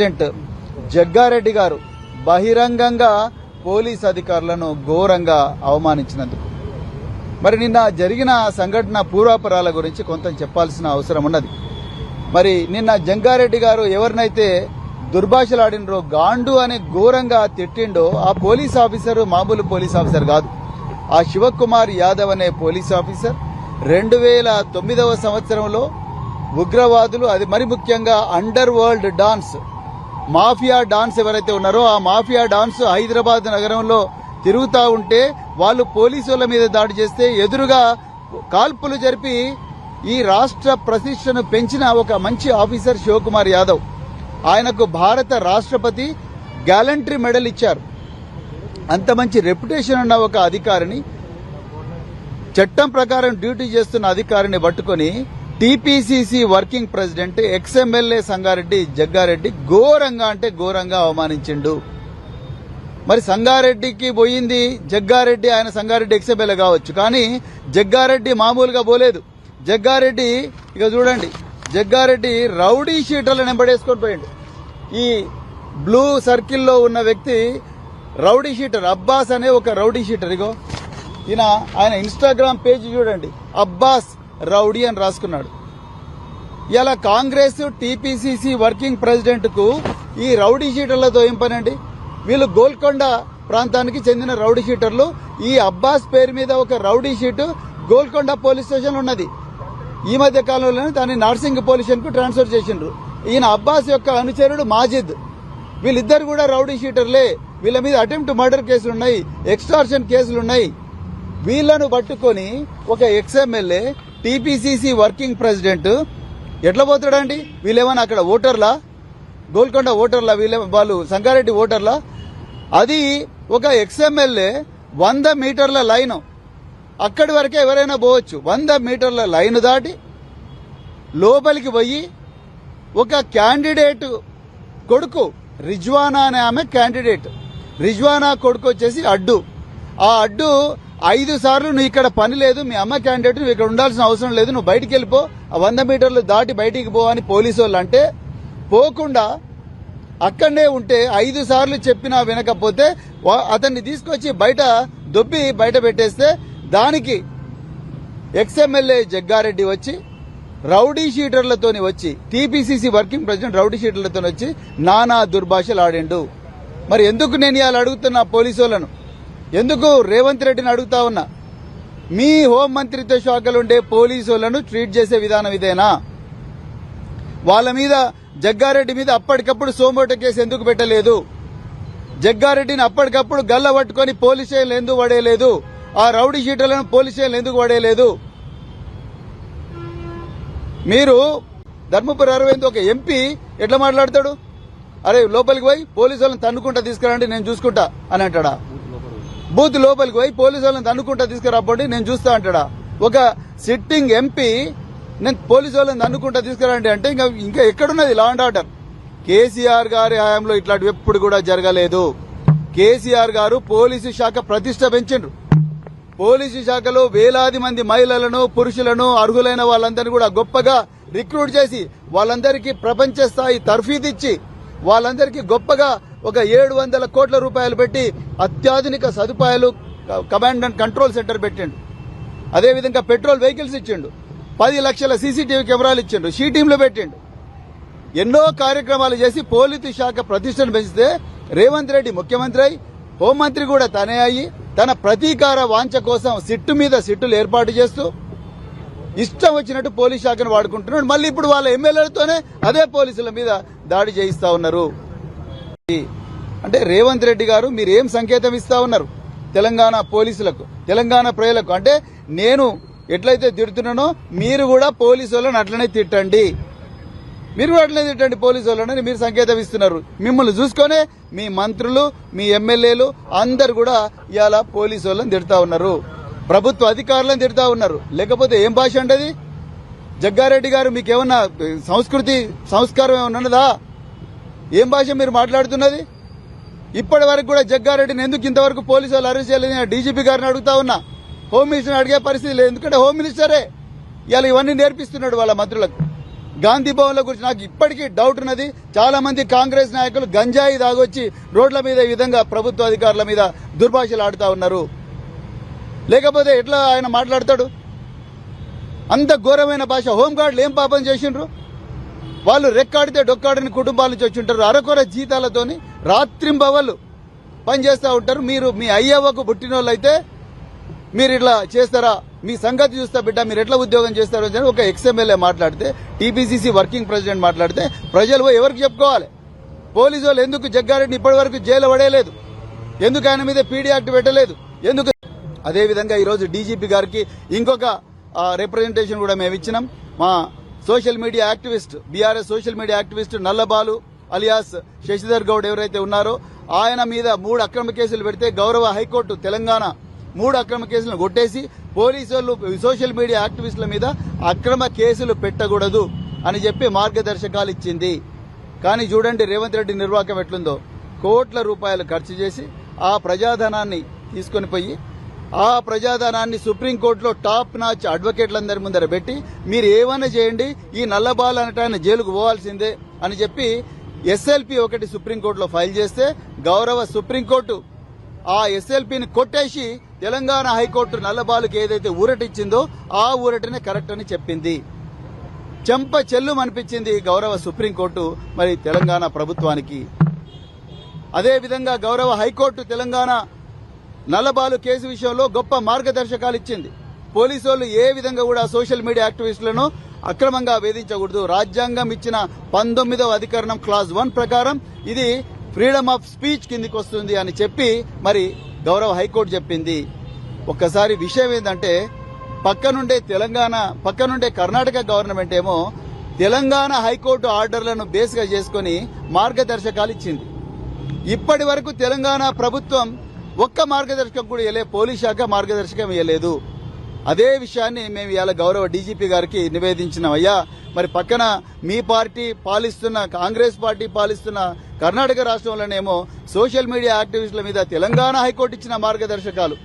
President Jaggareddy గారు బహిరంగంగా police అధికారులను ఘోరంగా అవమానించినందుకు. మరి నిన్న జరిగిన సంఘటన పూర్వాపరాల గురించి కొంత చెప్పాల్సిన అవసరం ఉన్నది. మరి నిన్న జంగారెడ్డి గారు ఎవరినైతే దుర్భాషలాడినరో గాండు అని ఘోరంగా తిట్టిండో ఆ పోలీస్ ఆఫీసర్ మామూలు పోలీస్ ఆఫీసర్ కాదు. ఆ శివకుమార్ యాదవ్ అనే పోలీస్ ఆఫీసర్ రెండు వేల తొమ్మిదవ సంవత్సరంలో ఉగ్రవాదులు అది మరి ముఖ్యంగా underworld dons mafia dons ఎవరైతే ఉన్నారో ఆ మాఫియా డాన్స్ హైదరాబాద్ నగరంలో తిరుగుతా ఉంటే వాళ్ళు పోలీసుల మీద దాడి చేస్తే ఎదురుగా కాల్పులు జరిపి ఈ రాష్ట్ర ప్రతిష్టను పెంచిన ఒక మంచి ఆఫీసర్ శివకుమార్ యాదవ్. ఆయనకు భారత రాష్ట్రపతి గ్యాలంటరీ మెడల్ ఇచ్చారు. అంత మంచి రెప్యుటేషన్ ఉన్న ఒక అధికారిని చట్టం ప్రకారం డ్యూటీ చేస్తున్న అధికారిని పట్టుకొని TPCC working president ex MLA Sangareddy Jaggareddy ఘోరంగా అంటే ఘోరంగా అవమానించిండు. మరి సంగారెడ్డికి పోయింది జగ్గారెడ్డి ఆయన సంగారెడ్డి ఎక్స్ఎమ్మెల్యే కావచ్చు. కానీ జగ్గారెడ్డి మామూలుగా పోలేదు. జగ్గారెడ్డి ఇక చూడండి జగ్గారెడ్డి రౌడీ షీటర్లను వెంబడేసుకొని పోయిండు. ఈ బ్లూ సర్కిల్లో ఉన్న వ్యక్తి రౌడీ షీటర్ అబ్బాస్ అనే ఒక రౌడీ షీటర్. ఇగో ఈయన ఆయన ఇన్స్టాగ్రామ్ పేజ్ చూడండి అబ్బాస్ రౌడీ అని రాసుకున్నాడు. ఇలా కాంగ్రెస్ టీపీసీసీ వర్కింగ్ ప్రెసిడెంట్కు ఈ రౌడీ షీటర్లతో ఏం పనండి వీళ్ళు గోల్కొండ ప్రాంతానికి చెందిన రౌడీ షీటర్లు ఈ అబ్బాస్ పేరు మీద ఒక rowdy sheet Golconda police station ఉన్నది. ఈ మధ్య కాలంలోనే దాన్ని నార్సింగ్ పోలీస్ స్టేషన్కు ట్రాన్స్ఫర్ చేసిండ్రు. ఈయన అబ్బాస్ యొక్క అనుచరుడు మాజిద్. వీళ్ళిద్దరు కూడా రౌడీ షీటర్లే వీళ్ళ మీద అటెంప్ట్ మర్డర్ కేసులు ఉన్నాయి ఎక్స్టార్షన్ కేసులు ఉన్నాయి వీళ్ళను పట్టుకొని ఒక ఎక్స్ఎమ్మెల్యే టీపీసీసీ వర్కింగ్ ప్రెసిడెంట్ ఎట్లా పోతాడండి? వీళ్ళేమన్నా అక్కడ ఓటర్లా? గోల్కొండ ఓటర్లా? వీళ్ళే వాళ్ళు సంగారెడ్డి ఓటర్లా? అది ఒక ఎక్స్ఎమ్ఎల్ఏ వంద మీటర్ల లైన్. అక్కడి వరకే ఎవరైనా పోవచ్చు. వంద మీటర్ల లైన్ దాటి లోపలికి పోయి ఒక క్యాండిడేట్ కొడుకు రిజ్వానా అనే ఆమె క్యాండిడేట్. రిజ్వానా కొడుకు వచ్చేసి అడ్డు. ఆ అడ్డు ఐదు సార్లు నువ్వు ఇక్కడ పని లేదు మీ అమ్మ క్యాండిడేట్ నువ్వు ఇక్కడ ఉండాల్సిన అవసరం లేదు నువ్వు బయటికి వెళ్ళిపో ఆ వంద మీటర్లు దాటి బయటికి పో అని పోలీసు వాళ్ళు అంటే పోకుండా అక్కడనే ఉంటే ఐదు సార్లు చెప్పినా వినకపోతే అతన్ని తీసుకొచ్చి బయట దొబ్బి బయట పెట్టేస్తే దానికి ఎక్స్ఎమ్మెల్యే జగ్గారెడ్డి వచ్చి రౌడీ షీటర్లతోని వచ్చి టీపీసీసీ వర్కింగ్ ప్రెసిడెంట్ రౌడీ షీటర్లతో వచ్చి నానా దుర్భాషలు ఆడిండు. మరి ఎందుకు నేను ఇవాళ అడుగుతున్నా పోలీసు వాళ్ళను? ఎందుకు రేవంత్ రెడ్డిని అడుగుతా ఉన్నా? మీ హోం మంత్రిత్వ శాఖలో ఉండే పోలీసులను ట్రీట్ చేసే విధానం ఇదేనా? వాళ్ళ మీద జగ్గారెడ్డి మీద అప్పటికప్పుడు సోమోట కేసు ఎందుకు పెట్టలేదు? జగ్గారెడ్డిని అప్పటికప్పుడు గల్ల పట్టుకొని పోలీస్ స్టేషన్ ఎందుకు పడేయలేదు? ఆ రౌడీ షీటర్లను పోలీస్ ఎందుకు పడేయలేదు? మీరు ధర్మపురి అరవింద్ ఒక ఎంపీ ఎట్లా మాట్లాడతాడు? అరే లోపలికి పోయి పోలీసు వాళ్ళని తన్నుకుంటా తీసుకురండి నేను చూసుకుంటా అని అంటాడా? బూత్ లోపలికి పోయి పోలీసు వాళ్ళని తన్నుకుంటా తీసుకురాబోండి నేను చూస్తా అంటాడా? ఒక సిట్టింగ్ ఎంపీ నేను పోలీసు వాళ్ళని తన్నుకుంటా తీసుకురండి అంటే ఇంకా ఇంకా ఎక్కడున్నది? లా అండ్ ఆర్డర్ కేసీఆర్ గారి హయాంలో ఇట్లాంటివి ఎప్పుడు కూడా జరగలేదు. కేసీఆర్ గారు పోలీసు శాఖ ప్రతిష్ట పెంచిండ్రు. పోలీసు శాఖలో వేలాది మంది మహిళలను పురుషులను అర్హులైన వాళ్ళందరినీ కూడా గొప్పగా రిక్రూట్ చేసి వాళ్ళందరికీ ప్రపంచ స్థాయి తర్ఫీదిచ్చి వాళ్ళందరికీ గొప్పగా ఒక ఏడు వందల కోట్ల రూపాయలు పెట్టి అత్యాధునిక సదుపాయాలు కమాండ్ అండ్ కంట్రోల్ సెంటర్ పెట్టిండు. అదేవిధంగా పెట్రోల్ వెహికల్స్ ఇచ్చిండు. పది లక్షల సీసీటీవీ కెమెరాలు ఇచ్చిండు. షీ టీంలు పెట్టిండు. ఎన్నో కార్యక్రమాలు చేసి పోలీసు శాఖ ప్రతిష్టను పెంచితే రేవంత్ రెడ్డి ముఖ్యమంత్రి అయి హోంమంత్రి కూడా తనే అయ్యి తన ప్రతీకార వాంఛ కోసం సిట్టు మీద సిట్టులు ఏర్పాటు చేస్తూ ఇష్టం వచ్చినట్టు పోలీస్ శాఖను వాడుకుంటున్నాడు. మళ్ళీ ఇప్పుడు వాళ్ళ ఎమ్మెల్యేలతోనే అదే పోలీసుల మీద దాడి చేయిస్తా ఉన్నారు. అంటే రేవంత్ రెడ్డి గారు మీరు ఏం సంకేతం ఇస్తా ఉన్నారు? తెలంగాణ పోలీసులకు తెలంగాణ ప్రజలకు. అంటే నేను ఎట్లయితే తిడుతున్నానో మీరు కూడా పోలీసు వాళ్ళని అట్లనే తిట్టండి. మీరు కూడా అట్లనే తిట్టండి పోలీసు వాళ్ళని మీరు సంకేతం ఇస్తున్నారు. మిమ్మల్ని చూసుకొనే మీ మంత్రులు మీ ఎమ్మెల్యేలు అందరు కూడా ఇవాళ పోలీసు వాళ్ళని తిడతా ఉన్నారు. ప్రభుత్వ అధికారులను తిడతా ఉన్నారు. లేకపోతే ఏం భాష అంటది? జగ్గారెడ్డి గారు మీకేమన్నా సంస్కృతి సంస్కారం ఏమన్నా ఉన్నదా? ఏం భాష మీరు మాట్లాడుతున్నది? ఇప్పటి వరకు కూడా జగ్గారెడ్డిని ఎందుకు ఇంతవరకు పోలీసు వాళ్ళు అరెస్ట్ చేయలేదు డీజీపీ గారిని అడుగుతా ఉన్నా. హోమ్ మినిస్టర్ని అడిగే పరిస్థితి లేదు. ఎందుకంటే హోమ్ మినిస్టరే. ఇలా ఇవన్నీ నేర్పిస్తున్నాడు వాళ్ళ మంత్రులకు. గాంధీ భవన్ల గురించి నాకు ఇప్పటికీ డౌట్ ఉన్నది. చాలా మంది కాంగ్రెస్ నాయకులు గంజాయి దాగొచ్చి రోడ్ల మీద ఈ విధంగా ప్రభుత్వ అధికారుల మీద దుర్భాషలు ఆడుతా ఉన్నారు. లేకపోతే ఎట్లా ఆయన మాట్లాడతాడు? అంత ఘోరమైన భాష. హోంగార్డులు ఏం పాపం చేసిండ్రు? వాళ్ళు రెక్కాడితే డొక్కాడని కుటుంబాల నుంచి వచ్చి ఉంటారు. అరకొర జీతాలతోని రాత్రింబవళ్ళు పనిచేస్తూ ఉంటారు. మీరు మీ అయ్యవ్వకు పుట్టినోళ్ళు అయితే మీరు ఇట్లా చేస్తారా? మీ సంగతి చూస్తా బిడ్డ మీరు ఎట్లా ఉద్యోగం చేస్తారో అని ఒక ఎక్స్ఎమ్మెల్యే మాట్లాడితే టీపీసీసీ వర్కింగ్ ప్రెసిడెంట్ మాట్లాడితే ప్రజలు పోయి ఎవరికి చెప్పుకోవాలి? పోలీసు వాళ్ళు ఎందుకు జగ్గారెడ్డిని ఇప్పటి వరకు జైలు పడేయలేదు? ఎందుకు ఆయన మీద పీడీ యాక్ట్ పెట్టలేదు? ఎందుకు అదేవిధంగా ఈరోజు డీజీపీ గారికి ఇంకొక రిప్రజెంటేషన్ కూడా మేము ఇచ్చినాం. మా social media activist BRS social media activist Nallabalu alias Shashidhar Goud ఎవరైతే ఉన్నారో ఆయన మీద మూడు అక్రమ కేసులు పెడితే గౌరవ హైకోర్టు తెలంగాణ మూడు అక్రమ కేసులను కొట్టేసి పోలీసులు సోషల్ మీడియా యాక్టివిస్టుల మీద అక్రమ కేసులు పెట్టకూడదు అని చెప్పి మార్గదర్శకాలు ఇచ్చింది. కానీ చూడండి రేవంత్ రెడ్డి నిర్వాహకం ఎట్లుందో. కోట్ల రూపాయలు ఖర్చు చేసి ఆ ప్రజాధనాన్ని తీసుకొని పోయి ఆ ప్రజాధనాన్ని సుప్రీంకోర్టులో టాప్ నాచ్ అడ్వకేట్లందరి ముందర పెట్టి మీరు ఏమైనా చేయండి ఈ నల్లబాల్ అనటాన్ని జైలుకు పోవాల్సిందే అని చెప్పి ఎస్ఎల్పి ఒకటి సుప్రీంకోర్టులో ఫైల్ చేస్తే గౌరవ సుప్రీంకోర్టు ఆ ఎస్ఎల్పిని కొట్టేసి తెలంగాణ హైకోర్టు నల్లబాలుకి ఏదైతే ఊరటిచ్చిందో ఆ ఊరటనే కరెక్ట్ అని చెప్పింది. చెంప చెల్లు అనిపించింది గౌరవ సుప్రీంకోర్టు మరి తెలంగాణ ప్రభుత్వానికి. అదేవిధంగా గౌరవ హైకోర్టు తెలంగాణ నల్లబాలు కేసు విషయంలో గొప్ప మార్గదర్శకాలు ఇచ్చింది. పోలీసు వాళ్ళు ఏ విధంగా కూడా సోషల్ మీడియా యాక్టివిస్టులను అక్రమంగా వేధించకూడదు. రాజ్యాంగం ఇచ్చిన పంతొమ్మిదవ అధికరణం క్లాస్ వన్ ప్రకారం ఇది ఫ్రీడమ్ ఆఫ్ స్పీచ్ కిందికి వస్తుంది అని చెప్పి మరి గౌరవ హైకోర్టు చెప్పింది. ఒక్కసారి విషయం ఏంటంటే పక్కనుండే తెలంగాణ పక్కనుండే కర్ణాటక గవర్నమెంట్ ఏమో తెలంగాణ హైకోర్టు ఆర్డర్లను బేస్గా చేసుకుని మార్గదర్శకాలు ఇచ్చింది. ఇప్పటి వరకు తెలంగాణ ప్రభుత్వం ఒక్క మార్గదర్శకం కూడా ఇవ్వలే పోలీస్ శాఖ మార్గదర్శకం ఇవ్వలేదు అదే విషయాన్ని మేము ఇవాళ గౌరవ డీజీపీ గారికి నివేదించినాం అయ్యా మరి పక్కన మీ పార్టీ పాలిస్తున్న కాంగ్రెస్ పార్టీ పాలిస్తున్న కర్ణాటక రాష్ట్రంలోనేమో సోషల్ మీడియా యాక్టివిస్టుల మీద తెలంగాణ హైకోర్టు ఇచ్చిన మార్గదర్శకాలు.